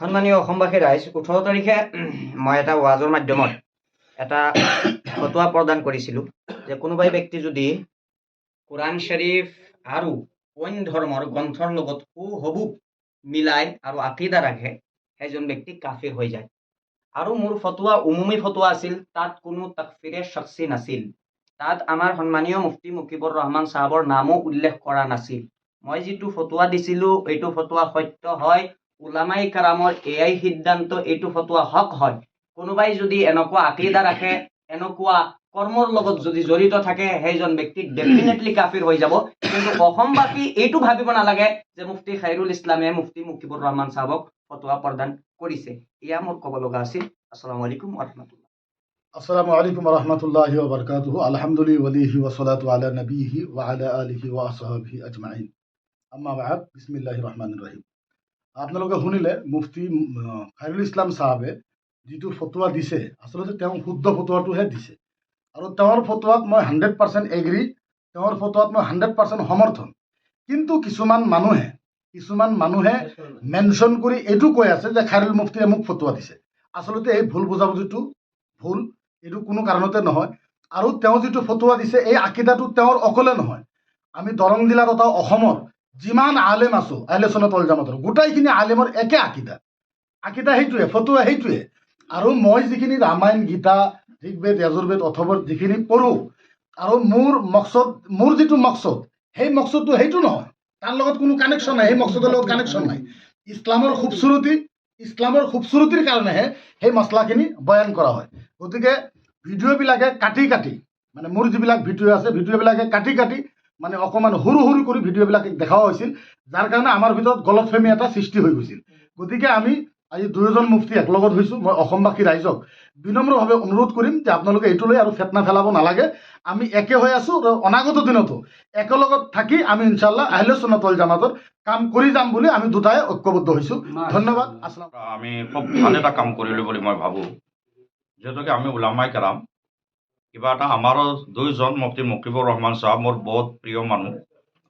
সন্মানীয় অসমবাসী ৰাইজ ওঠৰ তাৰিখে মই এটা ৱাজৰ মাধ্যমত এটা ফটোৱা প্ৰদান কৰিছিলোঁ যে কোনোবাই ব্যক্তি যদি কোৰাণ শ্বৰীফ আৰু অইন ধৰ্মৰ গ্ৰন্থৰ লগত সুহবু মিলাই আৰু আকিদা ৰাখে, সেইজন ব্যক্তি কাফিৰ হৈ যায়। আৰু মোৰ ফটোৱা উমুমী ফটোৱা আছিল, তাত কোনো তাকফিৰে শখচি নাছিল। তাত আমাৰ সন্মানীয় মুফতি মুকিবুৰ ৰহমান চাহাবৰ নামো উল্লেখ কৰা নাছিল। মই যিটো ফটোৱা দিছিলোঁ, এইটো ফটোৱা সত্য হয়। ওলামাই কাৰামৰ এয়াই সিদ্ধান্ত, এইটো ফটোৱা হক হয়। কোনোবাই যদি এনেকুৱা আকিদা ৰাখে, এনেকুৱা কৰ্মৰ লগত যদি জড়িত থাকে, সেইজন ব্যক্তি ডেফিনেটলি কাফিৰ হৈ যাব। কিন্তু অসমবাসী এইটো ভাবিব নালাগে যে মুফতি খাইৰুল ইছলামে মুফতি মুকিবুৰ ৰহমান চাহাবক ফটোৱা প্ৰদান কৰিছে। এয়া মোৰ ক'ব লগা আছিল। আসসালামু আলাইকুম ওৰহমতুল্লাহ আসসালামু আলাইকুম রহমতুল্লাহি ওবরকাতুহু আলহামদুলিল্লাহি ওয়ালিহি আলা নবিহি ওয়া আলা আলিহি ওয়া আজমাইন। আম্মা বাদ বিসমিল্লাহিৰ ৰহমানিৰ ৰহিম আপোনালোকে শুনিলে মুফতি খাইৰুল ইছলাম চাহাবে যিটো ফটোৱা দিছে, আচলতে তেওঁ শুদ্ধ ফটোৱাটোহে দিছে। আৰু তেওঁৰ ফটোৱাত মই হাণ্ড্ৰেড পাৰ্চেণ্ট এগ্ৰী, তেওঁৰ ফটোৱাত মই হাণ্ড্ৰেড পাৰ্চেণ্ট সমৰ্থন। কিন্তু কিছুমান মানুহে কিছুমান মানুহে মেনশ্যন কৰি এইটো কৈ আছে যে খাইৰুল মুফতিয়ে মোক ফটোৱা দিছে। আচলতে এই ভুল বুজাবুজিটো ভুল, এইটো কোনো কাৰণতে নহয়। আৰু তেওঁ যিটো ফটোৱা দিছে, এই আকিদাটো তেওঁৰ অকলে নহয়। আমি দৰং জিলা তথা অসমৰ যিমান আলেম আছো, আহলে চনতল জামাতৰ, গোটেইখিনি আলেমৰ একে আকিদা। আকিদা সেইটোৱে ফটোৱা সেইটোৱে। আৰু মই যিখিনি ৰামায়ণ, গীতা, ঋগ্বেদ, যজুৰ্বেদ অথৰ্বত যিখিনি পঢ়োঁ, আৰু মোৰ মকচদ মোৰ যিটো মকচদ সেই মকচদটো সেইটো নহয়। তাৰ লগত কোনো কানেকশ্যন নাই, সেই মকচদৰ লগত কানেকশ্যন নাই। ইছলামৰ খুবচুৰতি, ইছলামৰ খুবচুৰতিৰ কাৰণেহে সেই মছলাখিনি বয়ান কৰা হয়। গতিকে ভিডিঅ'বিলাকে কাটি কাটি মানে মোৰ যিবিলাক ভিডিঅ' আছে, ভিডিঅ'বিলাকে কাটি কাটি মানে অকণমান সৰু সৰু কৰি ভিডিঅ'বিলাক দেখাও হৈছিল যাৰ কাৰণে আমাৰ ভিতৰত গলতফেমি এটা সৃষ্টি হৈ গৈছিল। গতিকে আমি আজি দুয়োজন মুফতি একলগত হৈছোঁ মই অসমবাসী ৰাইজক বিনম্ৰভাৱে অনুৰোধ কৰিম যে আপোনালোকে এইটো লৈ আৰু ফেটনা পেলাব নালাগে। আমি একে হৈ আছোঁ আৰু অনাগত দিনতো একেলগত থাকি আমি ইনশাল্লাহ আহিলে চনতল জামাতত কাম কৰি যাম বুলি আমি দুটাই ঐক্যবদ্ধ হৈছোঁ। ধন্যবাদ আছলাম আমি খুব ভালো এটা কাম কৰিলোঁ বুলি মই ভাবোঁ। যিহেতুকে আমি ওলামাই কেৰাম কিবা এটা আমাৰো দুইজন মুফতি মুকিবুৰ ৰহমান চাহাব মোৰ বহুত প্ৰিয় মানুহ।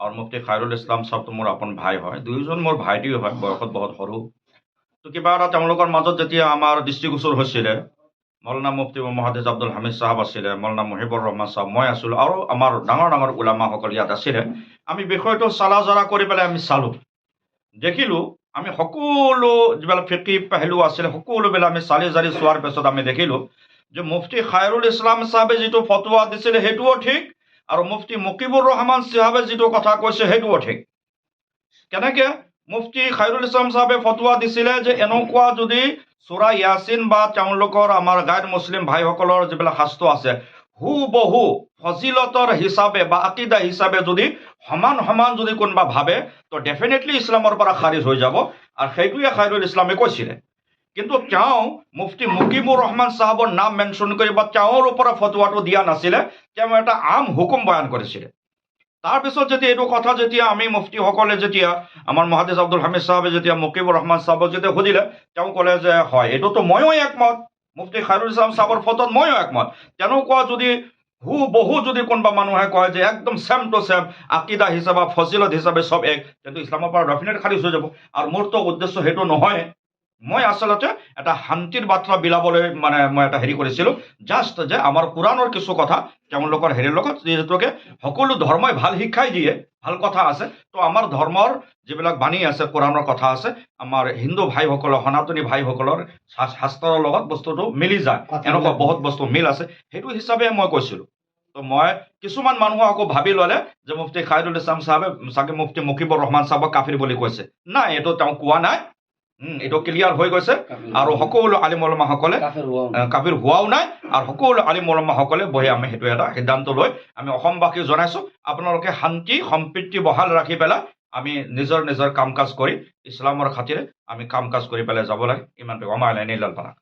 আৰু মুফতি খাইৰুল ইছলাম চাহাবটো মোৰ আপোন ভাই হয়। দুয়োজন মোৰ ভাইটিও হয়, বয়সত বহুত সৰু। তো কিবা এটা তেওঁলোকৰ মাজত যেতিয়া আমাৰ দৃষ্টিগোচৰ হৈছিলে, মৌলানা মুফতি মহাদিজ আব্দুল হামিদ চাহাব আছিলে, মৌলানা মুহিবুৰ ৰহমান চাহাব মই আছিলোঁ, আৰু আমাৰ ডাঙৰ ডাঙৰ ওলামাসকল ইয়াত আছিলে। আমি বিষয়টো চালা জৰা কৰি পেলাই আমি চালোঁ। দেখিলোঁ, আমি সকলো যিবিলাক ফিকি পেহলু আছিলে, সকলোবিলাক আমি চালি জাৰি চোৱাৰ পিছত আমি দেখিলোঁ যে মুফতি খায়ৰুল ইছলাম চাহাবে যিটো ফটোৱা দিছিলে, সেইটোও ঠিক আৰু মুফতি মুকিবুৰ ৰহমান চাহাবে যিটো কথা কৈছে, সেইটোও ঠিক। কেনেকে? মুফতি খায়ৰুল ইছলাম চাহাবে ফটোৱা দিছিলে যে এনেকুৱা যদি চোৰা ইয়াছিন বা তেওঁলোকৰ আমাৰ গাইড মুছলিম ভাইসকলৰ যিবিলাক শাস্ত্ৰ আছে হু বহু ফজিলতৰ হিচাপে বা আকিদা হিচাপে যদি সমান সমান যদি কোনোবা ভাবে, তো ডেফিনেটলি ইছলামৰ পৰা খাৰিজ হৈ যাব। আৰু সেইটোৱে খাইৰুল ইছলামে কৈছিলে। কিন্তু তেওঁ মুফতি মুকিবুৰ ৰহমান চাহাবৰ নাম মেনশ্যন কৰি বা তেওঁৰ ওপৰত ফটোৱাটো দিয়া নাছিলে, তেওঁ এটা আম হুকুম বয়ান কৰিছিলে। তাৰপিছত যেতিয়া এইটো কথা যেতিয়া আমি মুফতিসকলে যেতিয়া, আমাৰ মহাদিজ আব্দুল হামিদ চাহাবে যেতিয়া মুকিবুৰ ৰহমান চাহাবক যেতিয়া সুধিলে, তেওঁ ক'লে যে, হয়, এইটোতো ময়ো একমত। মুফতি খাইৰুল ইছলাম চাহাবৰ ফটোত ময়ো একমত। তেনেকুৱা যদি হু বহু যদি কোনোবা মানুহে কয় যে, একদম ছেম টু ছেম আকিদা হিচাপে, ফজিলত হিচাপে চব এক কিন্তু ইছলামৰ পৰা ডেফিনেট খাৰিজ হৈ যাব। আৰু মোৰতো উদ্দেশ্য সেইটো নহয়। মই আচলতে এটা শান্তিৰ বাৰ্তা বিলাবলৈ মানে মই এটা হেৰি কৰিছিলোঁ জাষ্ট যে আমাৰ কোৰাণৰ কিছু কথা তেওঁলোকৰ হেৰিৰ লগত যিহেতুকে সকলো ধৰ্মই ভালো শিক্ষাই দিয়ে ভালো কথা আছে তো আমাৰ ধৰ্মৰ যিবিলাক বাণী আছে কোৰাণৰ কথা আছে আমাৰ হিন্দু ভাইসকলৰ সনাতনী ভাইসকলৰ শাস্ত্ৰৰ লগত বস্তুটো মিলি যায় এনেকুৱা বহুত বস্তু মিল আছে সেইটো হিচাপে মই কৈছিলোঁ। তো মই কিছুমান মানুহে আকৌ ভাবি ল'লে যে মুফতি খাইৰুল ইছলাম চাহাবে চাগে মুফতি মুকিবুৰ ৰহমান চাহাবক কাফিৰ বুলি কৈছে। নাই এইটো তেওঁ কোৱা নাই। এইটো ক্লিয়াৰ হৈ গৈছে। আৰু সকলো আলিম ওলমাসকলে কাফিৰ হোৱাও নাই। আৰু সকলো আলিম ওলমাসকলে বহি আমি সেইটো এটা সিদ্ধান্ত লৈ আমি অসমবাসীক জনাইছোঁ। আপোনালোকে শান্তি সম্প্ৰীতি বহাল ৰাখি পেলাই আমি নিজৰ নিজৰ কাম কাজ কৰি ইছলামৰ খাতিৰে আমি কাম কাজ কৰি পেলাই যাব লাগে। ইমানটো আমাৰ লাইনে লাল পাৰা